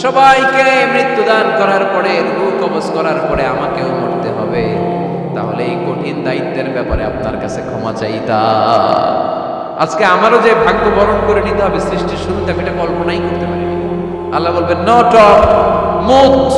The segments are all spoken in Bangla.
সবাইকে মৃত্যুদান করার পরে, রূহ কবজ করার পরে আমাকেও মরতে হবে। তাহলে এই কঠিন দায়িত্বের ব্যাপারে আপনার কাছে ক্ষমা চাইতা আজকে আমারও যে ভাগ্য বরণ করে নিতে হবে সৃষ্টির শুরুতে, আমি এটা কল্পনাই করতে পারি আল্লাহ বলবেন নট মুত।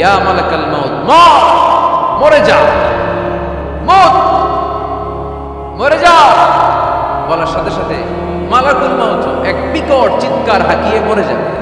ইয়া মালাকাল মউত মর। যাও মত। মরে যাও বলার সাথে সাথে মালাকুল মাউত এক বিকট চিৎকার হাঁকিয়ে মরে যাবে।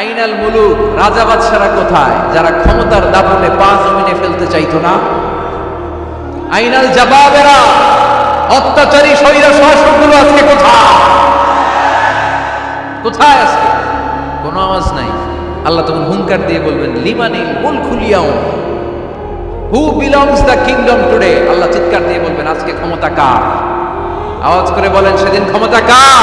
আইনাল মুলুক, রাজা বাদশারা কোথায়? যারা ক্ষমতার দাপটে পা জমিনে ফেলতে চাইতো না। আইনাল জাবাবেরা, অত্যাচারী স্বৈরা শাসকগুলো আজকে কোথায়? কোথায় আজকে? কোনো আওয়াজ নাই। আল্লাহ তখন হুঙ্কার দিয়ে বলবেন লিমানি মুল খুলিয়াও who belongs the kingdom today Allah চিৎকার দিয়ে বলবেন, আজকে ক্ষমতা কার? আওয়াজ করে বলেন, সেদিন ক্ষমতা কার?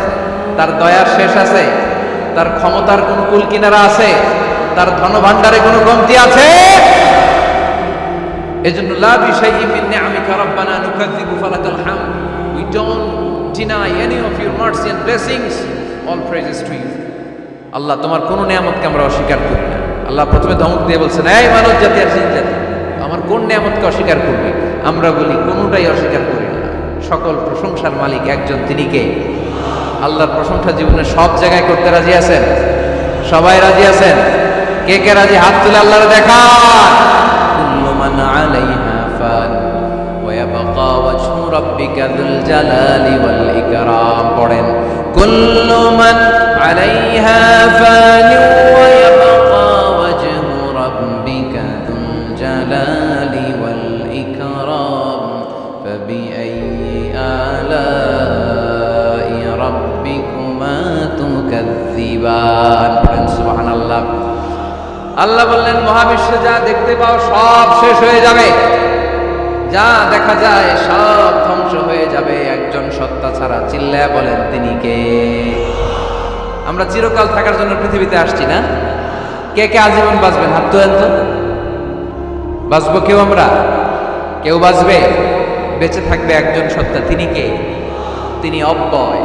তার দয়ার শেষ আছে, তার ক্ষমতার কোন কুল কিনারা আছে, তার ধন ভান্ডারে কোনো কমতি আছে? এজন্য লা বিশাইয়িন মিন নি'আমিকা রাব্বানা নুকাযযিবু we don't deny any of your mercy and blessings all praises to Allah, তোমার কোন নিয়ামতকে আমরা অস্বীকার করি না। আল্লাহ প্রথমে ধমক দিয়ে বলছেন, এই মানব জাতি আর জিন জাতি, আমার কোন নিয়ামতকে অস্বীকার করবে? আমরা বলি, কোনোটাই অস্বীকার করি না। সকল প্রশংসার মালিক একজন, তিনি কে? আল্লাহর প্রশংসা জীবনে সব জায়গায় করতে রাজি আছেন? সবাই রাজি আছেন? কে কে রাজি? হাত তুলে আল্লাহর দেখান। পড়েন, কুল্লু মান আলাইহা ফান তুকাজ্জিবান আল্লাহ বললেন, মহাবিশ্বে যা দেখতে পাও, সব শেষ হয়ে যাবে। যা দেখা যায়, সব ধ্বংস হয়ে যাবে। একজন সত্তা ছাড়া চিল্লা বলেন, তিনি কে? আমরা চিরকাল থাকার জন্য পৃথিবীতে আসছি না। কে কে আজীবন বাঁচবেন? হাত ধোয়েন তো। বাঁচবো কেউ আমরা? কেউ বাঁচবে? বেঁচে থাকবে একজন সত্তা। তিনি কে? তিনি অব্যয়।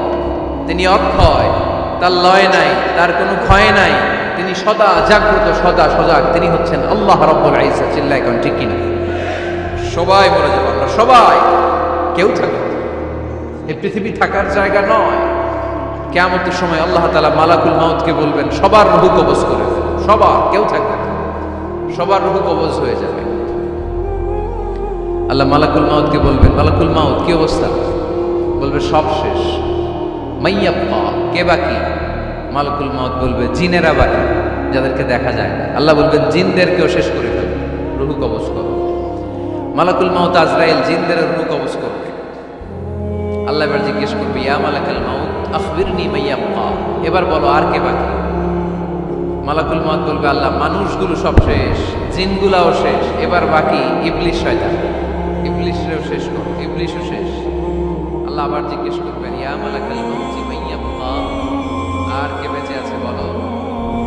তিনি অক্ষয়। তার লয় নাই, তার কোনো ক্ষয় নাই। তিনি সদা জাগ্রত, সদা সজাগ। তিনি হচ্ছেন আল্লাহ রব্বুল আইসা চিল্লা এখন ঠিক কিনা? সবাই মরে যাব আমরা, সবাই। কেউ থাকবে না। এই পৃথিবী থাকার জায়গা নয়। কেমতের সময় আল্লাহ তালা মালাকুল মাউদকে বলবেন, সবার রুহু কবজ করে সবার, কেউ থাকবে সবার রুহু কবজ হয়ে যাবে। আল্লাহ মালাকুল মাউতকে বলবেন, মালাকুল মাউদ কি অবস্থা? বলবে, সব শেষ। মাইয়াপ্পা কে বাকি? মালাকুল মাউত বলবে, জিনেরা বাকি, যাদেরকে দেখা যায় না। আল্লাহ বলবেন, জিনদেরকেও শেষ করে ফেলবে রুহু কবজ করো। মালাকুল মাউত আজরাইল জিনদের রুহু কবজ করবে। আল্লাহ এবার জিজ্ঞেস করবে, ইয়া মালাকুল মাউত, আখবিরনি মাইয়াবকা এবার বলো, আর কে বাকি? মালাকুল মাউত বলবে, আল্লাহ, মানুষগুলো সব শেষ, জিনগুলাও শেষ, এবার বাকি ইবলিশ শয়তান। ইবলিশরেও শেষ করো, ইবলিশও শেষ। আল্লাহ আবার জিজ্ঞেস করবেন, ইয়া মালাকুল মাউত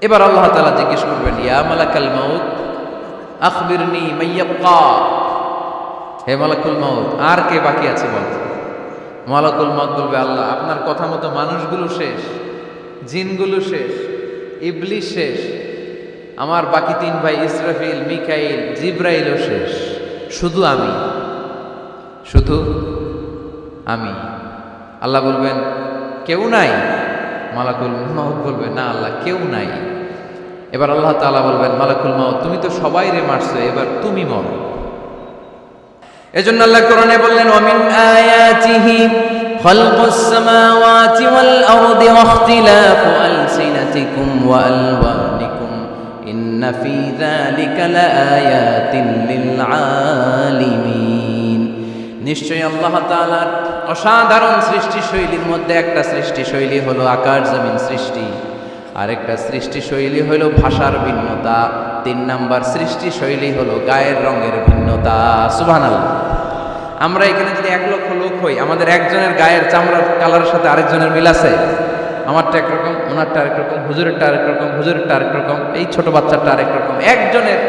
এবার আল্লাহ তাআলা জিজ্ঞেস করবেন, ইয়া মালাকাল মাউত, আখবিরনি হে মালাকুল মাউত, আর কে বাকি আছে বল? মালাকুল মাউত বলবে, আল্লাহ, আপনার কথা মতো মানুষগুলো শেষ, জিনগুলো শেষ ইবলিশ শেষ, আমার বাকি তিন ভাই ইসরাফিল, মিকাইল, জিব্রাইলও শেষ। শুধু আমি শুধু আমি। আল্লাহ বলবেন, কেউ নাই মালাকুল মাউত বলবে, না আল্লাহ, কেউ নাই। এবার আল্লাহ তাআলা বলবেন, মালাকুল মাউত, তুমি তো সবাই রে মারছো, এবার তুমি মরো। এজন্য আল্লাহ কোরআনে বললেন ওমিন আয়াতিহি নিশ্চয়ই আল্লাহ তাআলার অসাধারণ সৃষ্টিশৈলীর মধ্যে একটা সৃষ্টিশৈলী হলো আকাশ জমিন সৃষ্টি। আরেকটা সৃষ্টি শৈলী হলো ভাষার ভিন্নতা। তিন নাম্বার সৃষ্টি শৈলী হলো গায়ের রঙের ভিন্নতা। সুবহানাল্লাহ। আমরা এখানে যদি এক লক্ষ লোক হই, আমাদের একজনের গায়ের চামড়ার কালারের সাথে আরেকজনের মিল আছে? আমারটা একরকম ওনারটা আরেক রকম, হুজুরেরটা আরেক রকম, হুজুরেরটা আরেক রকম, এই ছোট বাচ্চাটা আরেক রকম। একজনের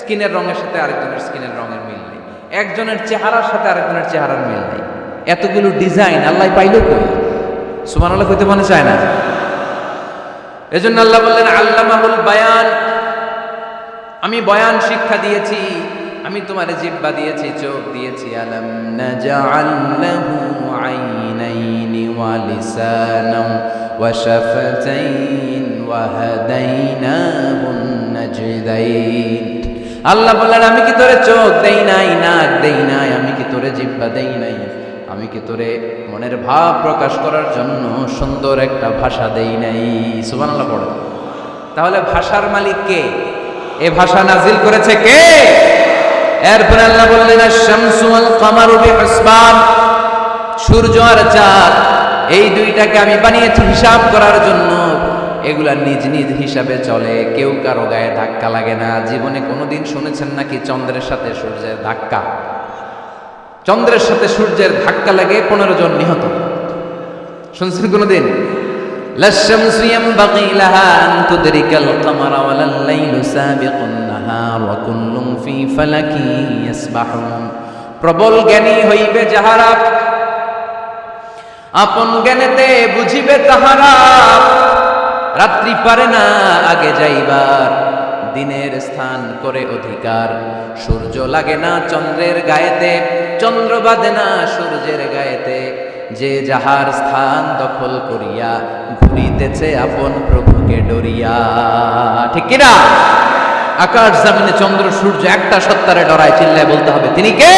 স্কিনের রঙের সাথে আরেকজনের স্কিনের রঙের মিল। একজনের চেহারার সাথে আরেকজনের চেহারার মিল নেই। এতগুলো ডিজাইন আল্লাহ পাইলো কই? সুমান আল্লাহ কইতে মনে চায় না? এজন্য আল্লাহ বললেন, আল্লামাহুল বায়ান, আমি বয়ান শিক্ষা দিয়েছি, আমি তোমার জিব্বা দিয়েছি, চোখ দিয়েছি। আলম নাজআল লাহু আইনাইনি ওয়া লিসানাও ওয়া শাফাতাইন ওয়া হাদাইনাহুন নাজদাইন। আল্লাহ বললেন, আমি কি তোরে চোখ দেই নাই, নাক দেই নাই? আমি কি তোরে জিব্বা দেই নাই? আমি কি তোরে মনের ভাব প্রকাশ করার জন্য সুন্দর একটা ভাষা দেই নাই? সুবহানাল্লাহ পড়ে। তাহলে ভাষার মালিক কে? এ ভাষা নাজিল করেছে কে? এরপরে আল্লাহ বললেন শামসু আল কামারু সূর্য আর চাঁদ, এই দুইটাকে আমি বানিয়েছি হিসাব করার জন্য। এগুলা নিজ নিজ হিসাবে চলে কেউ কারো গায়ে ধাক্কা লাগে না জীবনে কোনোদিন শুনেছেন নাকি চন্দ্রের সাথে সূর্যের ধাক্কা চন্দ্রের সাথে সূর্যের ধাক্কা লাগে পনেরো জন নিহত শুনছেন কোনোদিন لا الشمس ينبغي لها أن تدرك القمر ولا الليل سابق النهار وكل في فلك يسبحون প্রবল জ্ঞানী হইবে যাহারা আপন জ্ঞানেতে বুঝিবে তাহারা রাত্রি পারে না, আগে যাইবার। দিনের স্থান করে অধিকার। সূর্য লাগে না চন্দ্রের গায়েতে, চন্দ্র বাঁধে না সূর্যের গায়েতে। যে যাহার স্থান দখল করিয়া, ঘুরিতেছে আপন প্রভুকে ডরিয়া। ঠিক কিনা আকাশ জামিনে চন্দ্র, সূর্য একটা সত্তারে ডরায়, চিল্লায় বলতে হবে, তিনি কে?